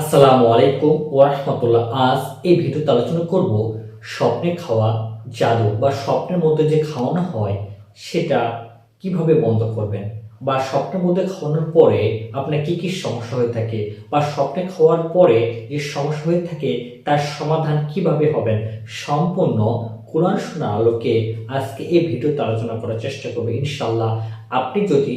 আসসালামু আলাইকুম ওয়ারহমতুল্লাহ আজ এই ভিডিওতে আলোচনা করব স্বপ্নে খাওয়া জাদু বা স্বপ্নের মধ্যে যে খাওয়ানো হয়, সেটা কীভাবে বন্ধ করবেন? বা স্বপ্নের মধ্যে খাওয়ানোর পরে আপনার কি কি সমস্যা হয়ে থাকে? বা স্বপ্নে খাওয়ার পরে যে সমস্যা হয়ে থাকে, তার সমাধান কীভাবে হবেন? সম্পূর্ণ কোরআন শোনা আলোকে আজকে এই ভিডিওতে আলোচনা করার চেষ্টা করব। ইনশাল্লাহ আপনি যদি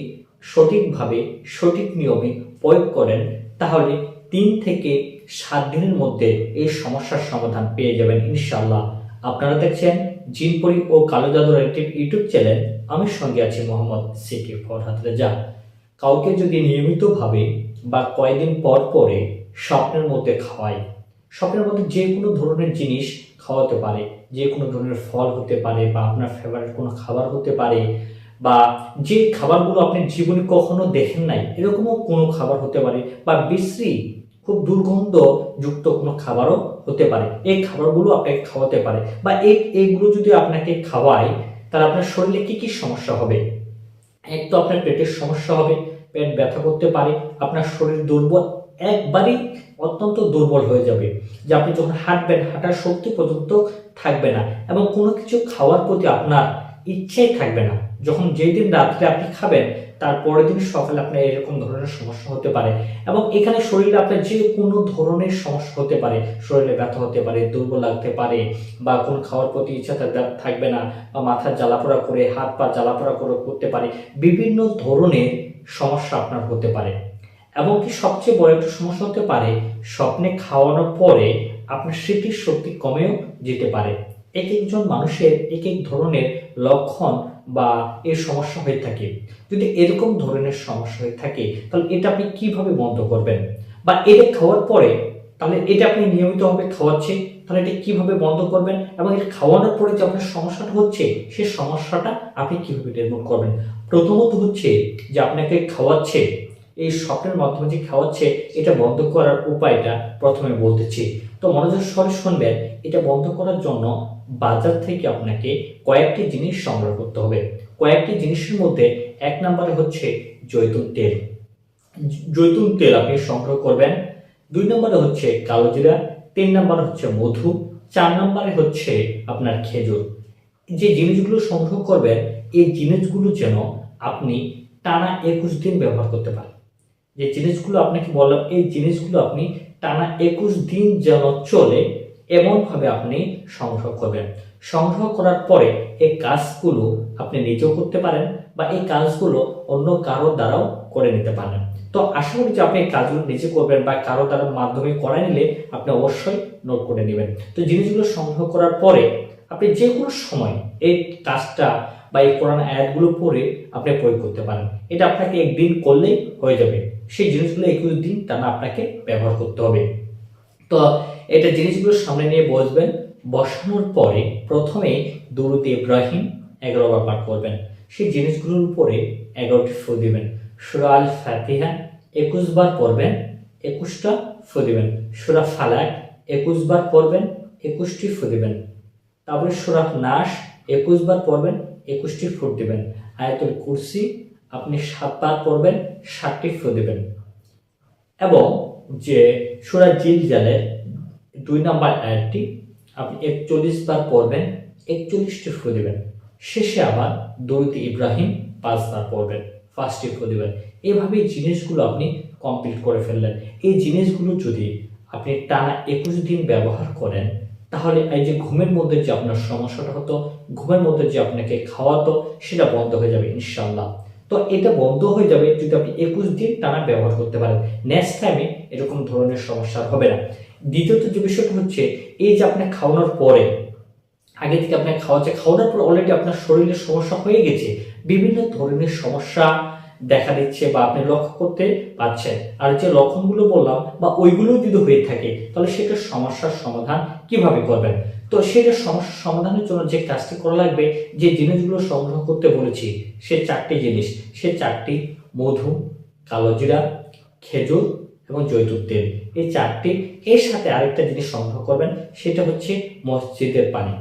সঠিকভাবে সঠিক নিয়মে প্রয়োগ করেন, তাহলে তিন থেকে সাত দিনের মধ্যে এই সমস্যার সমাধান পেয়ে যাবেন ইনশাল্লাহ আপনারা দেখছেন জিনপরি ও কালো জাদুর একটি ইউটিউব চ্যানেল। আমি সঙ্গে আছি মোহাম্মদ সিকি ফরহাদ রেজা। কাউকে যদি নিয়মিতভাবে বা কয়েকদিন পর পরে স্বপ্নের মধ্যে খাওয়াই, স্বপ্নের মধ্যে যে কোনো ধরনের জিনিস খাওয়াতে পারে, যে কোনো ধরনের ফল হতে পারে বা আপনার ফেভারিট কোনো খাবার হতে পারে বা যে খাবারগুলো আপনি জীবনে কখনো দেখেন নাই, এরকমও কোনো খাবার হতে পারে বা বিশ্রী, খুব দুর্গন্ধ যুক্ত কোনো খাবারও হতে পারে। এই খাবারগুলো আপনাকে খাওয়াতে পারে। বা এই, এইগুলো যদি আপনাকে খাওয়ায়, তাহলে আপনার শরীরে কি কি সমস্যা হবে? এক তো আপনার পেটের সমস্যা হবে, পেট ব্যথা করতে পারে, আপনার শরীর দুর্বল, একবারই অত্যন্ত দুর্বল হয়ে যাবে। যে আপনি যখন হাঁটবেন, হাঁটার শক্তি পর্যন্ত থাকবে না এবং কোনো কিছু খাওয়ার প্রতি আপনার ইচ্ছেই থাকবে না। যখন যেই দিন রাত্রে আপনি খাবেন, তার পরের দিন সকালে আপনার এরকম ধরনের সমস্যা হতে পারে। এবং এখানে শরীরে আপনার যে কোনো ধরনের সমস্যা হতে পারে, শরীরে ব্যথা হতে পারে, দুর্বল লাগতে পারে, বা কোন খাওয়ার প্রতি ইচ্ছা থাকবে- না, বা মাথার জ্বালাপোড়া করে, হাত পা জ্বালাপোড়া করে করতে পারে, বিভিন্ন ধরনের সমস্যা আপনার হতে পারে। এবং কি সবচেয়ে বড় একটা সমস্যা হতে পারে, স্বপ্নে খাওয়ানোর পরে আপনার স্মৃতির শক্তি কমেও যেতে পারে। এক একজন মানুষের এক এক ধরনের লক্ষণ বা এর সমস্যা হয়ে থাকে। যদি এরকম ধরনের সমস্যা হয়ে থাকে, তাহলে এটা আপনি কীভাবে বন্ধ করবেন? বা এটা খাওয়ার পরে, তাহলে এটা আপনি নিয়মিতভাবে খাওয়াচ্ছে, তাহলে এটা কীভাবে বন্ধ করবেন? এবং এটা খাওয়ানোর পরে যে আপনার সমস্যাটা হচ্ছে সেই সমস্যাটা আপনি কীভাবে নির্মূল করবেন? প্রথমত হচ্ছে যে আপনাকে খাওয়াচ্ছে, এই স্বপ্নের মাধ্যমে যে খাওয়াচ্ছে, এটা বন্ধ করার উপায়টা প্রথমে বলতেছি। তো মনোযোগ সরে শুনবেন, এটা বন্ধ করার জন্য বাজার থেকে আপনাকে কয়েকটি জিনিস সংগ্রহ করতে হবে। কয়েকটি জিনিসের মধ্যে এক নম্বরে হচ্ছে জৈতুন তেল। জৈতুন তেল আপনি সংগ্রহ করবেন। দুই নম্বরে হচ্ছে কালো জিরা, তিন নম্বরে হচ্ছে মধু, চার নম্বরে হচ্ছে আপনার খেজুর। যে জিনিসগুলো সংগ্রহ করবেন, এই জিনিসগুলো যেন আপনি টানা একুশ দিন ব্যবহার করতে পারেন। যে জিনিসগুলো আপনাকে বললাম, এই জিনিসগুলো আপনি টানা একুশ দিন যেন চলে, এমনভাবে আপনি সংগ্রহ করবেন। সংগ্রহ করার পরে এই কাজগুলো আপনি নিজেও করতে পারেন বা এই কাজগুলো অন্য কারও দ্বারাও করে নিতে পারেন। তো আশা করি যে আপনি কাজগুলো নিজে করবেন বা কারও দ্বারা মাধ্যমে করাই নিলে আপনি অবশ্যই নোট করে নেবেন। তো জিনিসগুলো সংগ্রহ করার পরে আপনি যে কোনো সময় এই কাজটা বা এই কোরআন আয়াতগুলো পড়ে আপনি প্রয়োগ করতে পারেন। এটা আপনাকে একদিন করলেই হয়ে যাবে। সেই জিনিসগুলো একুশ দিন টানা আপনাকে ব্যবহার করতে হবে। তো এটা জিনিসগুলো সামনে নিয়ে বসবেন। বসানোর পরে প্রথমে দুরুদ ইব্রাহিম এগারো বার পাঠ করবেন। সেই জিনিসগুলোর উপরে এগারোটি ফু দিবেন। সুরা আল ফাতিহা একুশ বার পড়বেন, একুশটা ফু দিবেন। সুরা ফালাক একুশ বার পড়বেন, একুশটি ফু দিবেন। তারপরে সুরা নাস একুশ বার পড়বেন একুশটি ফুট দিবেন। আয়াতুল কুরসি আপনি সাতবার পড়বেন ষাটটি ফু দেবেন। এবং যে সুরা জিল জালের দুই নম্বর আয়াতটি আপনি একচল্লিশ বার পড়বেন, একচল্লিশটি ফু দিবেন। শেষে আবার দৌড়তে ইব্রাহিম পাঁচবার পড়বেন ফার্স্টটি ফু দিবেন। এইভাবে জিনিসগুলো আপনি কমপ্লিট করে ফেললেন। এই জিনিসগুলো যদি আপনি টানা একুশ দিন ব্যবহার করেন তাহলে এই যে ঘুমের মধ্যে যে আপনার সমস্যাটা হতো, ঘুমের মধ্যে যে আপনাকে খাওয়াতো, সেটা বন্ধ হয়ে যাবে ইনশাল্লাহ তো এটা বন্ধ হয়ে যাবে যদি আপনি একুশ দিন টানা ব্যবহার করতে পারেন। নেক্সট টাইমে এরকম ধরনের সমস্যা হবে না। দ্বিতীয়ত যে বিষয়টা হচ্ছে, এই যে আপনি খাওয়ানোর পরে, আগে থেকে আপনাকে খাওয়াচ্ছে খাওয়ানোর পর অলরেডি আপনার শরীরে সমস্যা হয়ে গেছে। বিভিন্ন ধরনের সমস্যা দেখা দিচ্ছে বা আপনি লক্ষ্য করতে পারছেন। আর যে লক্ষণগুলো বললাম বা ওইগুলো যদি হয়ে থাকে, তাহলে সেটা সমস্যার সমাধান কীভাবে করবেন? তো সেটা সমস্যার সমাধানের জন্য যে কাজটি করা লাগবে, যে জিনিসগুলো সংগ্রহ করতে বলেছি, সে চারটি জিনিস। সে চারটি মধু কালোজিরা খেজুর এবং জৈতুর তেল। এই চারটি, এর সাথে আরেকটা জিনিস সংগ্রহ করবেন, সেটা হচ্ছে মসজিদের পানি।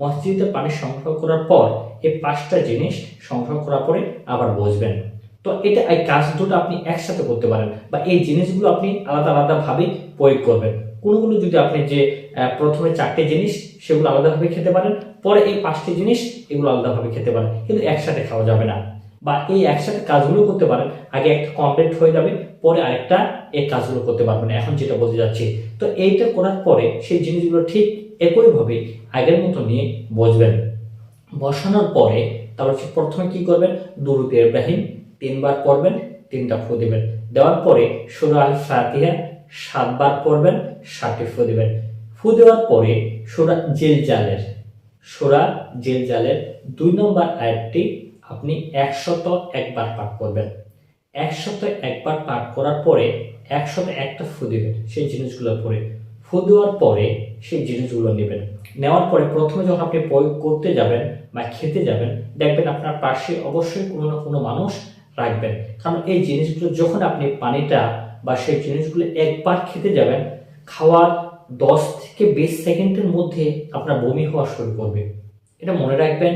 মসজিদের পানি সংগ্রহ করার পর এই পাঁচটা জিনিস সংগ্রহ করার পরে আবার বসবেন। তো এটা এই কাজ দুটো আপনি একসাথে করতে পারেন বা এই জিনিসগুলো আপনি আলাদা আলাদাভাবে প্রয়োগ করবেন। কোনোগুলো যদি আপনি যে প্রথমে চারটে জিনিস সেগুলো আলাদাভাবে খেতে পারেন, পরে এই পাঁচটি জিনিস এগুলো আলাদাভাবে খেতে পারেন, কিন্তু একসাথে খাওয়া যাবে না। বা এই একসাথে কাজগুলো করতে পারেন, আগে একটা কমপ্লিট হয়ে যাবে, পরে আরেকটা এই কাজগুলো করতে পারবেন এখন যেটা বলতে যাচ্ছি, তো এইটা করার পরে সেই জিনিসগুলো ঠিক একইভাবে আগের মতো নিয়ে বসবেন। বসানোর পরে তারপর প্রথমে কি করবেন? দুরুদ ইব্রাহিম তিনবার পড়বেন, তিনটা ফু দিবেন। দেওয়ার পরে সুরা আল ফাতিহা সাতবার পড়বেন, ষাটটি ফু দিবেন। ফু দেওয়ার পরে সুরা জেল জালের সুরা জেল জালের দুই নম্বর আয়াতটি আপনি একশত একবার পাঠ করবেন। একশত একবার পাঠ করার পরে একশত একটা ফু দিবেন সেই জিনিসগুলো পরে ফু দেওয়ার পরে সেই জিনিসগুলো নেবেন। নেওয়ার পরে প্রথমে যখন আপনি প্রয়োগ করতে যাবেন বা খেতে যাবেন, দেখবেন আপনার পাশে অবশ্যই কোনো না কোনো মানুষ রাখবেন। কারণ এই জিনিসগুলো যখন আপনি পানিটা বা সেই জিনিসগুলো একবার খেতে যাবেন, খাওয়ার দশ থেকে বিশ সেকেন্ডের মধ্যে আপনার বমি হওয়া শুরু করবে। এটা মনে রাখবেন,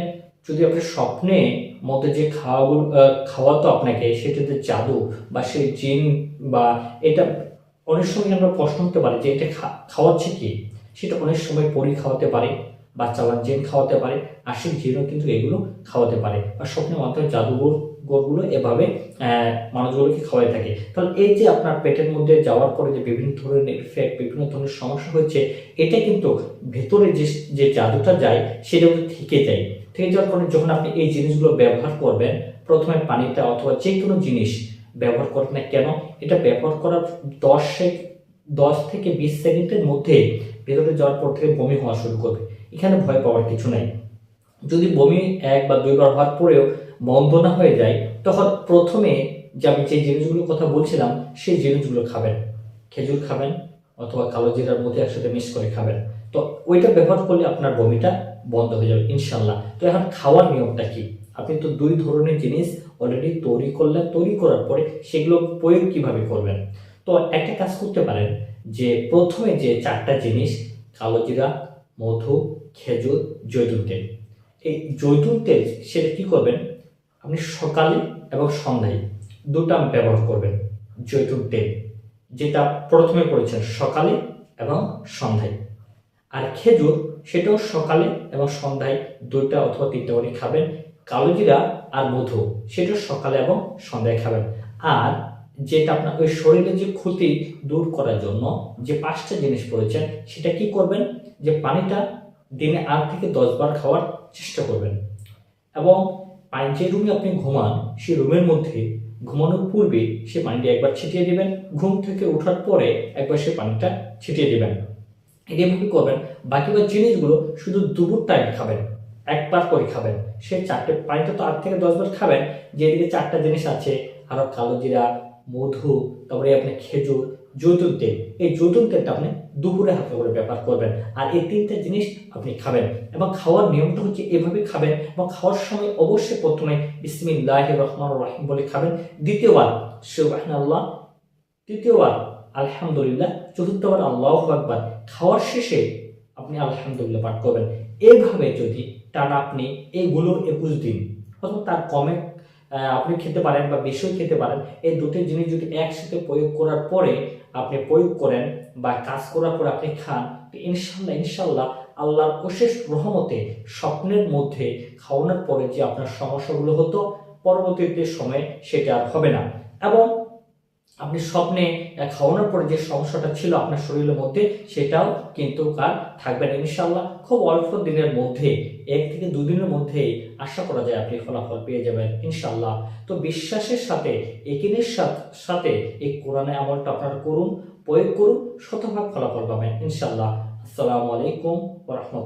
যদি আপনার স্বপ্নে মধ্যে যে খাওয়াগুলো খাওয়াতো আপনাকে সেটা সেটাতে জাদু বা সেই জিন বা এটা অনেক সময় আমরা প্রশ্ন করতে পারি যে এটা খাওয়াচ্ছে কি? সেটা অনেক সময় পরি খাওয়াতে পারে। বাচ্চারা জেন খাওয়াতে পারে সেই জিনও কিন্তু এগুলো খাওয়াতে পারে। বা স্বপ্নের মাধ্যমে জাদুঘর গোরগুলো এভাবে মানুষগুলোকে খাওয়াই থাকে। তাহলে এই যে আপনার পেটের মধ্যে যাওয়ার পরে যে বিভিন্ন ধরনের ইফেক্ট বিভিন্ন ধরনের সমস্যা হচ্ছে এটা কিন্তু ভেতরে যে যে জাদুটা যায়, সেটা থেকে যায়। থেকে যাওয়ার কারণে যখন আপনি এই জিনিসগুলো ব্যবহার করবেন, প্রথমে পানিটা অথবা যে কোনো জিনিস ব্যবহার করেন না কেন, এটা ব্যবহার করার দশ দশ থেকে বিশ সেকেন্ডের মধ্যে ভেতরে যাওয়ার পর থেকে বমি হওয়া শুরু করবে। এখানে ভয় পাওয়ার কিছু নাই। যদি বমি এক বা দুইবার হওয়ার পরেও বন্ধ না হয়ে যায়, তখন প্রথমে যে আমি যে জিনিসগুলোর কথা বলছিলাম, সেই জিনিসগুলো খাবেন। খেজুর খাবেন অথবা কালো জিরার মধ্যে একসাথে মিক্স করে খাবেন। তো ওইটা ব্যবহার করলে আপনার বমিটা বন্ধ হয়ে যাবে ইনশাল্লাহ তো এখন খাওয়ার নিয়মটা কি? আপনি তো দুই ধরনের জিনিস অলরেডি তৈরি করলেন, তৈরি করার পরে সেগুলো প্রয়োগ কীভাবে করবেন? তো একটা কাজ করতে পারেন যে প্রথমে যে চারটা জিনিস, কালো জিরা, মধু, খেজুর, জৈতুন তেল। এই জৈতুন তেল সেটা কী করবেন? আপনি সকালে এবং সন্ধ্যায় দুটা ব্যবহার করবেন জৈতুন তেল, যেটা প্রথমে করেছেন সকালে এবং সন্ধ্যায়। আর খেজুর, সেটাও সকালে এবং সন্ধ্যায় দুইটা অথবা তিনটা করে খাবেন। কালো জিরা আর মধু, সেটাও সকালে এবং সন্ধ্যায় খাবেন। আর যেটা আপনার ওই শরীরের যে ক্ষতি দূর করার জন্য যে পাঁচটা জিনিস পড়েছেন, সেটা কি করবেন? যে পানিটা দিনে আট থেকে দশ বার খাওয়ার চেষ্টা করবেন। এবং পানি যে রুমে আপনি ঘুমান, সেই রুমের মধ্যে ঘুমানোর পূর্বে সে পানিটা একবার ছিটিয়ে দেবেন। ঘুম থেকে ওঠার পরে একবার সে পানিটা ছিটিয়ে দিবেন। এভাবে করবেন। বাকি বা জিনিসগুলো শুধু দুপুর টাইম খাবেন, একবার করে খাবেন। সে চারটে, পানিটা তো আট থেকে দশ বার খাবেন। যেদিকে চারটা জিনিস আছে, আরও কালো জিরা মধু, তারপরে আপনি খেজুর জৈতুন তেল। এই জৈতুন তেলটা আপনি দুপুরে হালকা করে ব্যবহার করবেন। আর এই তিনটা জিনিস আপনি খাবেন। এবং খাওয়ার নিয়মটা হচ্ছে এভাবে খাবেন এবং খাওয়ার সময় অবশ্যই প্রথমে বিসমিল্লাহ রহমান রহিম বলে খাবেন। দ্বিতীয়বার, সুবহানাল্লাহ। তৃতীয়বার, আলহামদুলিল্লাহ। চতুর্থবার, আল্লাহ আকবার। খাওয়ার শেষে আপনি আলহামদুলিল্লাহ পাঠ করবেন। এইভাবে যদি টানা আপনি এইগুলো একুশ দিন, অথবা তার কমে আপনি খেতে পারেন বা বেশিও খেতে পারেন, এই দুটি জিনিস যদি একসাথে প্রয়োগ করার পরে আপনি প্রয়োগ করেন বা কাজ করার পরে আপনি খান ইনশাল্লাহ ইনশাল্লাহ আল্লাহর অশেষ রহমতে স্বপ্নের মধ্যে খাওয়ানোর পরে যে আপনার সমস্যাগুলো হতো, পরবর্তীতে সময়ে সেটা আর হবে না। এবং আপনি স্বপ্নে খাওয়ানোর পরে যে সমস্যাটা ছিল আপনার শরীরের মধ্যে, সেটাও কিন্তু আর থাকবে না ইনশাল্লাহ খুব অল্প দিনের মধ্যে, এক থেকে দুদিনের মধ্যে আশা করা যায় আপনি ফলাফল পেয়ে যাবেন ইনশাল্লাহ তো বিশ্বাসের সাথে একিনের সাথ- এই কোরআনে আমলটা আপনারা করুন, প্রয়োগ করুন, শতভাগ ফলাফল পাবেন ইনশাল্লাহ আসসালামু আলাইকুম ওরহমতুল্লাহ